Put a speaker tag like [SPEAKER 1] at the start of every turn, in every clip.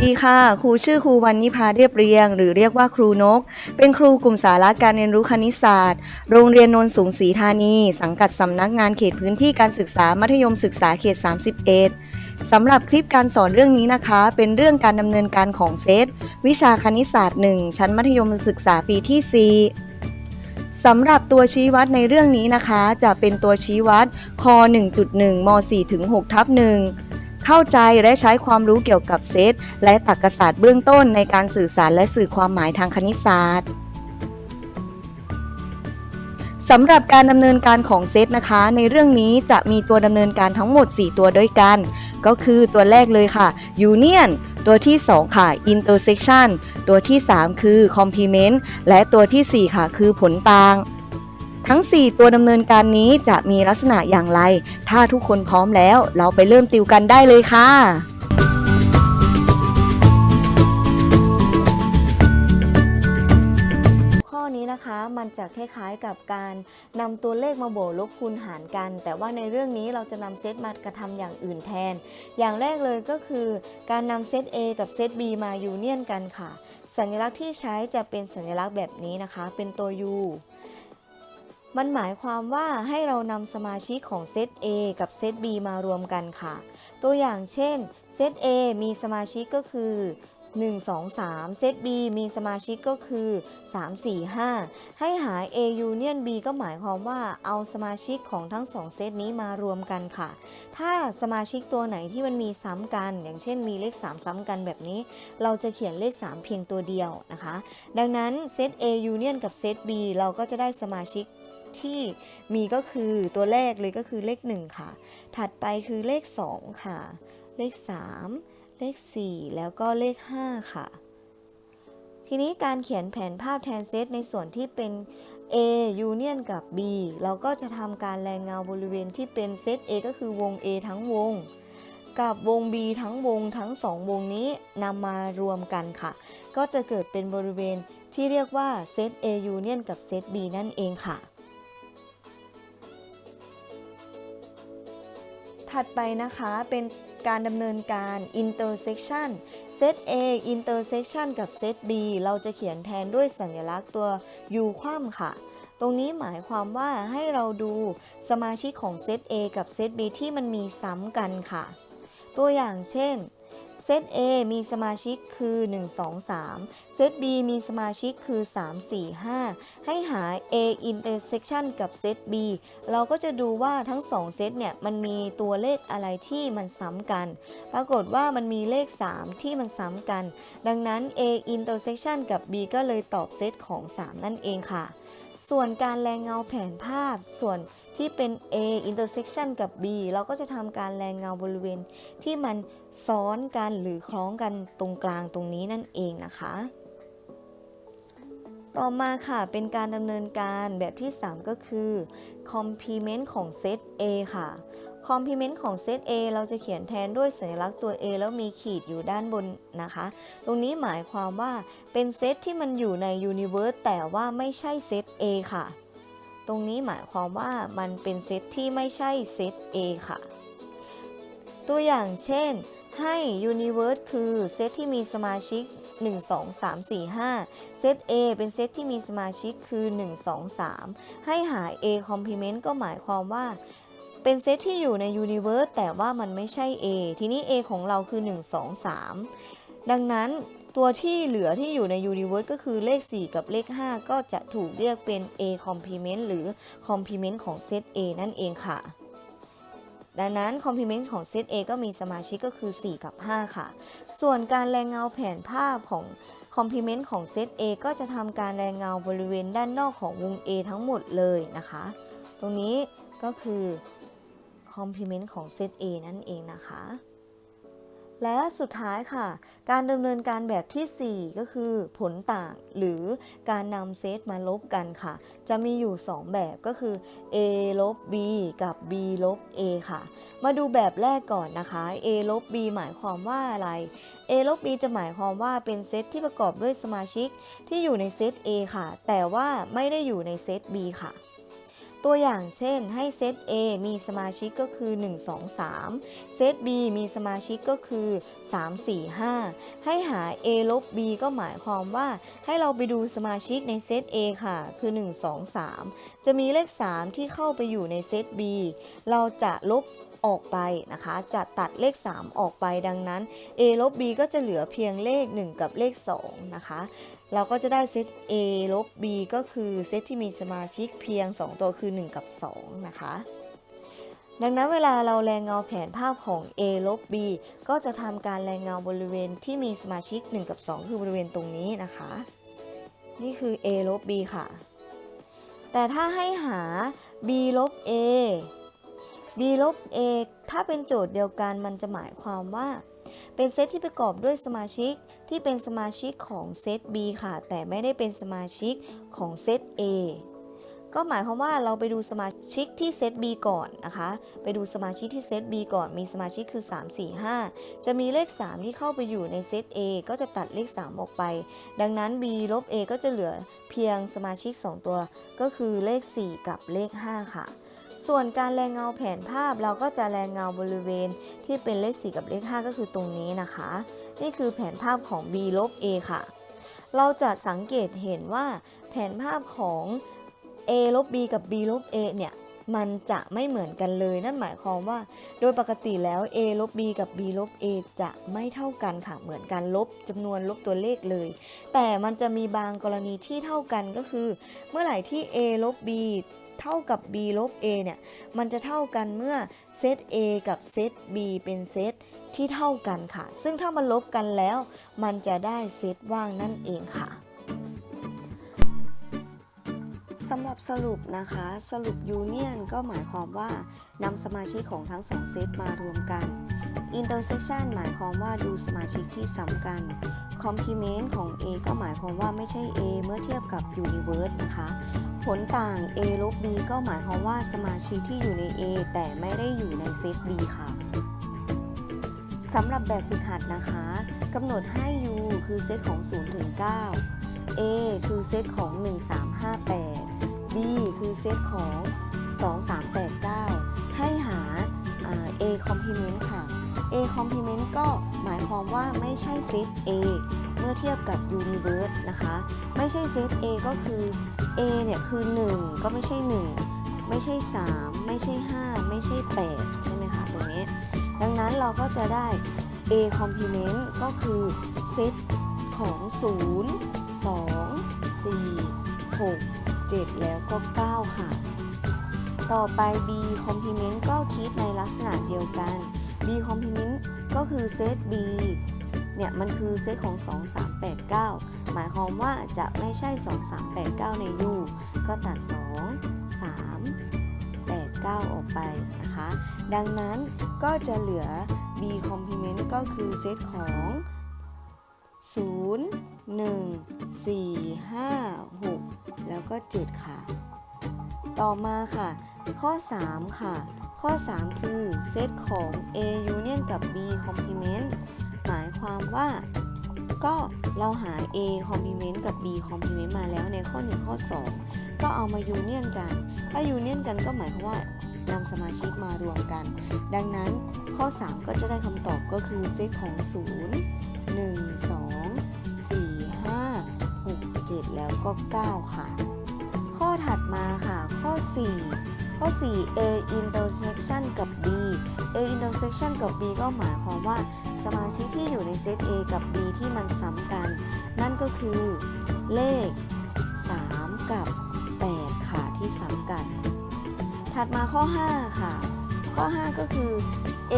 [SPEAKER 1] วัสดีค่ะ ครูชื่อครูวันนิพาเรียบเรียง หรือเรียกว่าครูนก เป็นครูกลุ่มสาระการเรียนรู้คณิตศาสตร์ โรงเรียนนนสูงศรีธานี สังกัดสำนักงานเขตพื้นที่การศึกษามัธยมศึกษาเขต 31 สำหรับคลิปการสอนเรื่องนี้นะคะ เป็นเรื่องการดำเนินการของเซตวิชาคณิตศาสตร์ 1 ชั้นมัธยมศึกษาปีที่ 4สำหรับตัวชี้วัดในเรื่องนี้นะคะ จะเป็นตัวชี้วัดค 1.1 ม 4 ถึง 6 ทับ 1 เข้าใจและใช้ความรู้เกี่ยวกับเซตและตรรกศาสตร์เบื้องต้นในการสื่อสารและสื่อความหมายทางคณิตศาสตร์สำหรับการดำเนินการของเซตนะคะ ในเรื่องนี้จะมีตัวดำเนินการทั้งหมด 4 ตัวด้วยกัน ก็คือตัวแรกเลยค่ะ union ตัวที่ 2 ค่ะ intersection ตัวที่ 3 คือ complement และตัวทีสี่4 ค่ะ คือผลต่าง ทั้ง 4 ตัวดำเนินการนี้จะมีลักษณะอย่างไร ถ้าทุกคนพร้อมแล้ว เราไปเริ่มติวกันได้เลยค่ะข้อนี้นะคะมันจะคล้ายๆกับการนำตัวเลขมาบวกลบคูณหารกัน แต่ว่าในเรื่องนี้เราจะนำเซตมากระทำอย่างอื่นแทน อย่างแรกเลยก็คือ การนำเซต A กับเซต B มายูเนียนกันค่ะ สัญลักษณ์ที่ใช้จะเป็นสัญลักษณ์แบบนี้นะคะ เป็นตัว U มันหมายความว่าให้เรานำสมาชิกของเซต A กับเซต B มารวมกันค่ะ ตัวอย่างเช่นเซต A มีสมาชิกก็คือ 1 2 3 เซต B มีสมาชิกก็คือ 3 4 5 ให้หา A union B ก็หมายความว่าเอาสมาชิกของทั้ง 2 เซตนี้มารวมกันค่ะ ถ้าสมาชิกตัวไหนที่มันมีซ้ำกัน อย่างเช่นมีเลข 3 ซ้ำกันแบบนี้ เราจะเขียนเลข 3 เพียงตัวเดียวนะคะ ดังนั้นเซต A union กับเซต B เราก็จะได้สมาชิก ที่มีก็คือตัวแรกเลยก็คือเลข 1 ค่ะ ถัดไปคือเลข 2 ค่ะ เลข 3 เลข 4 แล้วก็เลข 5 ค่ะ ทีนี้การเขียนแผนภาพแทนเซตในส่วนที่เป็น A union กับ B เราก็จะทำการแรงเงาบริเวณที่เป็นเซต A ก็คือวง A ทั้งวง กับวง B ทั้งวงทั้ง 2 วงนี้นำมารวมกันค่ะ ก็จะเกิดเป็นบริเวณที่เรียกว่าเซต A union กับเซต B นั่นเองค่ะ ถัดไปนะคะเป็นการดำเนินการ intersection เซต A intersection กับเซต B เราจะเขียนแทนด้วยสัญลักษณ์ตัว U คว่ำค่ะ ตรงนี้หมายความว่าให้เราดูสมาชิกของเซต A กับเซต B ที่มันมีซ้ำกันค่ะ ตัวอย่างเช่น เซต A มีสมาชิกคือ 1 2 3 เซต B มีสมาชิกคือ 3 4 5 ให้หา A intersection กับเซต B เราก็จะดูว่าทั้ง 2 เซตเนี่ย มันมีตัวเลขอะไรที่มันซ้ำกัน ปรากฏว่ามันมีเลข 3 ที่มันซ้ำกัน ดังนั้น A intersection กับ B ก็เลยตอบเซตของ 3 นั่นเองค่ะ ส่วนการแรงเงาแผนภาพ ส่วนที่เป็น A intersection กับ B เราก็จะทำการแรงเงาบริเวณ ที่มันซ้อนกันหรือคล้องกันตรงกลางตรงนี้นั่นเองนะคะ ต่อมาค่ะเป็นการดำเนินการแบบที่ 3 ก็คือ complement ของเซต A ค่ะ complement ของเซต A เราจะเขียนแทนด้วยสัญลักษณ์ตัว A แล้วมีขีดอยู่ด้านบนนะคะ ตรงนี้หมายความว่าเป็นเซตที่มันอยู่ใน universe แต่ว่าไม่ใช่เซต A ค่ะ ตรงนี้หมายความว่ามันเป็นเซตที่ไม่ใช่เซต A ค่ะ ตัวอย่างเช่น ให้ universe คือเซตที่มีสมาชิก1 2 3 4 5 เซต A เป็นเซตที่มีสมาชิกคือ 1 2 3 ให้หา A complement ก็หมายความว่า เป็นเซตที่อยู่ใน universe แต่ว่ามันไม่ใช่ A ทีนี้ A ของเราคือ 1 2 3 ดังนั้นตัวที่เหลือที่อยู่ใน universe ก็คือเลข 4 กับเลข 5 ก็จะถูกเรียกเป็น A complement หรือ complement ของเซต A นั่นเองค่ะ ดังนั้น complement ของเซต A ก็มีสมาชิกก็คือ 4 กับ 5 ค่ะ ส่วนการแรงเงาแผนภาพของ complement ของเซต A ก็จะทำการแรงเงาบริเวณด้านนอกของวง A ทั้งหมดเลยนะคะ ตรงนี้ก็คือ complement ของเซต A นั่นเองนะคะ และสุดท้ายค่ะ การดำเนินการแบบทีสี่ 4 ก็คือผลต่างหรือการนำเซตมาลบกันค่ะ จะมีอยู่ 2 แบบก็คือ a ลบ b กับ b ลบ a ค่ะ มาดูแบบแรกก่อนนะคะ a ลบ b หมายความว่าอะไร a ลบ b จะหมายความว่าเป็นเซตที่ประกอบด้วยสมาชิกที่อยู่ในเซต a ค่ะ แต่ว่าไม่ได้อยู่ในเซต b ค่ะ ตัวอย่างเช่นให้เซต A มีสมาชิกก็คือ 1 2 3 เซต B มีสมาชิกก็คือ 3 4 5 ให้หา A ลบ B ก็หมายความว่าให้เราไปดูสมาชิกในเซต A ค่ะ คือ 1 2 3 จะมีเลข 3 ที่เข้าไปอยู่ในเซต B เราจะลบออกไปนะคะ จะตัดเลข 3 ออกไปดังนั้น A ลบ B ก็จะเหลือเพียงเลข 1 กับเลข 2 นะคะ เราก็จะได้เซต A ลบ B ก็คือเซตที่มีสมาชิกเพียง 2 ตัวคือ 1 กับ 2 นะคะ ดังนั้นเวลาเราแรงเงาแผนภาพของ A ลบ B ก็จะทำการแรงเงาบริเวณที่มีสมาชิก 1 กับ 2 คือบริเวณตรงนี้นะคะ นี่คือ A ลบ B ค่ะ แต่ถ้าให้หา B ลบ A B ลบ A ถ้าเป็นโจทย์เดียวกันมันจะหมายความว่า เป็นเซตที่ประกอบด้วยสมาชิก ที่เป็นสมาชิกของเซต B ค่ะ แต่ไม่ได้เป็นสมาชิกของเซต A ก็หมายความว่าเราไปดูสมาชิกที่เซต B ก่อนนะคะ ไปดูสมาชิกที่เซต B ก่อนมีสมาชิกคือ 3 4 5 จะมีเลข 3 ที่เข้าไปอยู่ในเซต A ก็จะตัดเลข 3 ออกไป ดังนั้น B ลบ A ก็จะเหลือเพียงสมาชิก 2 ตัว ก็คือเลข 4 กับเลข 5 ค่ะ ส่วนการแรงเงาแผนภาพเราก็จะแรงเงาบริเวณที่เป็นเลข 4 กับเลข 5 ก็คือตรงนี้นะคะ นี่คือแผนภาพของ B ลบ A ค่ะ เราจะสังเกตเห็นว่าแผนภาพของ A ลบ B กับ B ลบ A เนี่ยมันจะไม่เหมือนกันเลย นั่นหมายความว่า โดยปกติแล้ว A ลบ B กับ B ลบ A จะไม่เท่ากันค่ะ เหมือนกันลบจำนวนลบตัวเลขเลย แต่มันจะมีบางกรณีที่เท่ากันก็คือ เมื่อไหร่ที่ A ลบ B เท่ากับ B ลบ A เนี่ย มันจะเท่ากันเมื่อเซต A กับเซต B เป็นเซตที่เท่ากันค่ะ ซึ่งถ้ามันลบกันแล้ว มันจะได้เซตว่างนั่นเองค่ะสำหรับสรุปนะคะ สรุปยูเนียนก็หมายความว่านำสมาชิกของทั้งสองเซตมารวมกัน intersection หมายความว่าดูสมาชิกที่ซ้ำกัน complement ของ A ก็หมายความว่าไม่ใช่ A เมื่อเทียบกับ universe นะคะ ผลต่าง A ลบ B ก็หมายความว่าสมาชิกที่อยู่ใน A แต่ไม่ได้อยู่ในเซต B ค่ะสำหรับแบบฝึกหัดนะคะกำหนดให้ U คือเซตของ 0 ถึง 9 A คือเซตของ 1358 B คือเซตของ 2389 ให้หาอ่า A complement ค่ะ A complement ก็หมายความว่าไม่ใช่เซต A เมื่อเทียบกับ universe นะคะ ไม่ใช่เซต A ก็คือ A เนี่ยคือ 1 ก็ไม่ใช่ 1 ไม่ใช่ 3 ไม่ใช่ 5 ไม่ใช่ 8 ใช่ไหมคะตรงนี้ ดังนั้นเราก็จะได้ A complement ก็คือเซตของ 0 2 4 6 7 แล้วก็ 9 ค่ะ ต่อไป B complement ก็คิดในลักษณะเดียวกัน B complement ก็คือเซต B เนี่ยมันคือเซตของ 2 3 8 9 หมายความว่าจะไม่ใช่ 2 3 8 9 ใน U ก็ตัด 2 3 8 9 ออกไปนะคะ ดังนั้นก็จะเหลือ B complement ก็คือเซตของ 0 1 4 5 6 แล้วก็ 7 ค่ะ ต่อมาค่ะ ข้อ 3 ค่ะ ข้อ 3 คือเซตของ A union กับ B complement หมายความว่า ก็เราหา A complement กับ B complement มาแล้วในข้อ 1 ข้อ 2 ก็เอามา union กัน ถ้า union กันก็หมายความว่านำสมาชิกมารวมกัน ดังนั้นข้อ 3 ก็จะได้คำตอบก็คือเซตของ 0 1 2 4 5 6 7 แล้วก็ 9 ค่ะ ข้อถัดมาค่ะ ข้อ 4 ข้อ 4 A intersection กับ B A intersection กับ B ก็หมายความว่า มาชิกที่อยู่ในเซต A กับ B ที่มันซ้ำกัน นั่นก็คือเลข 3 กับ 8 ค่ะที่ซ้ำกัน ถัดมาข้อ 5 ค่ะ ข้อ 5 ก็คือ A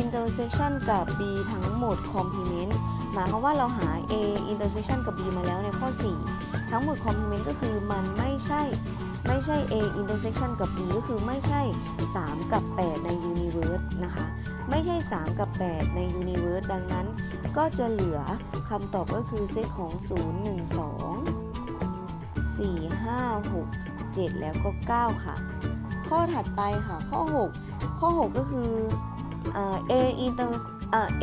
[SPEAKER 1] intersection กับ B ทั้งหมด complement หมายความว่าเราหา A intersection กับ B มาแล้วในข้อ 4 ทั้งหมด complement ก็คือมันไม่ใช่ไม่ใช่ A intersection กับ B ก็คือไม่ใช่ 3 กับ 8 ใน universe นะคะ ไม่ใช่ 3 กับ 8 ใน universe ดังนั้น ก็จะเหลือคำตอบก็คือเซตของ 0 1 2 4 5 6 7 แล้วก็ 9 ค่ะ ข้อถัดไปค่ะ ข้อ 6 ข้อ 6 ก็คืออ่า A inter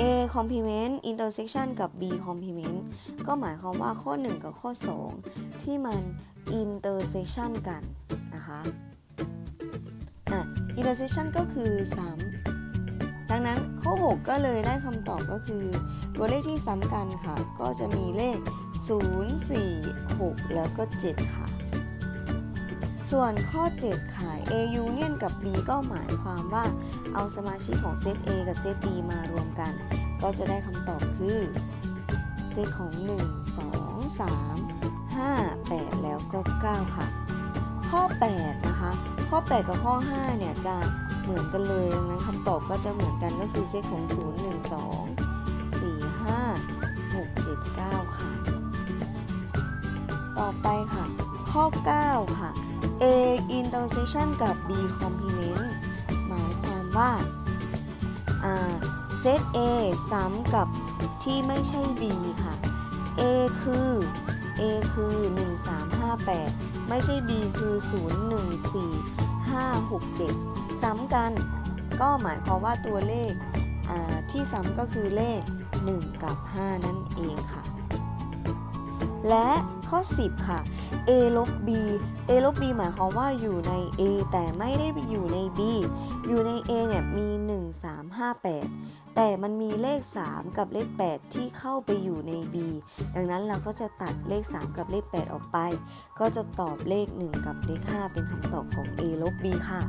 [SPEAKER 1] A complement intersection กับ B complement ก็หมายความว่าข้อ 1 กับข้อ 2 ที่มัน intersection กันนะคะ อะ intersection ก็คือซ้ำ ดังนั้นข้อ 6 ก็เลยได้คำตอบก็คือ ตัวเลขที่ซ้ำกันค่ะ ก็จะมีเลข 0 4 6 แล้วก็ 7 ค่ะ ส่วนข้อ 7 ค่ะ A union กับ B ก็หมายความว่าเอาสมาชิกของเซต A กับเซต B มารวมกัน ก็จะได้คำตอบคือ เซตของ 1 2 3 5 8 แล้วก็ 9 ค่ะ ข้อ 8 นะคะ ข้อ 8 กับข้อ 5 เนี่ยจะ เหมือนกันเลยดังนั้นคำตอบก็จะเหมือนกันก็คือเซตของ 0 1 2 4 5 6 7 9 ค่ะ ต่อไปค่ะ ข้อ 9 ค่ะ A intersection กับ B complement หมายความว่าอ่าเซต A ซ้ำกับที่ไม่ใช่ B ค่ะ A คือ A คือ 1358 ไม่ใช่ B คือ 014567 ซ้ำกัน ก็หมายความว่าตัวเลขที่ซ้ำก็คือเลข 1 กับ 5 นั่นเองค่ะ และข้อ 10 ค่ะ A ลบ B A ลบ B หมายความว่าอยู่ใน A แต่ไม่ได้อยู่ใน B อยู่ใน A เนี่ยมี 1 3 5 8 แต่มันมีเลข 3 กับเลข 8 ที่เข้าไปอยู่ใน B ดังนั้นเราก็จะตัดเลข 3 กับเลข 8 ออกไป ก็จะตอบเลข 1 กับเลข 5 เป็นคำตอบของ A ลบ B ค่ะ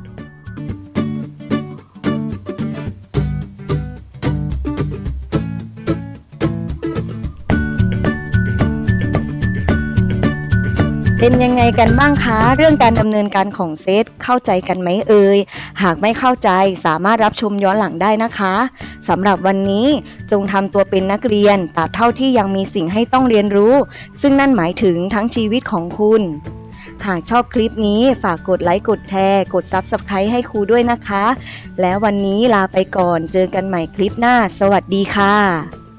[SPEAKER 2] เป็นยังไงกันบ้างคะ เรื่องการดำเนินการของเซตเข้าใจกันไหมเอ่ย หากไม่เข้าใจสามารถรับชมย้อนหลังได้นะคะสำหรับวันนี้จงทำตัวเป็นนักเรียนตราบเท่าที่ยังมีสิ่งให้ต้องเรียนรู้ ซึ่งนั่นหมายถึงทั้งชีวิตของคุณ หากชอบคลิปนี้ฝากกดไลค์กดแชร์ กด Subscribe ให้ครูด้วยนะคะ แล้ววันนี้ลาไปก่อนเจอกันใหม่คลิปหน้า สวัสดีค่ะ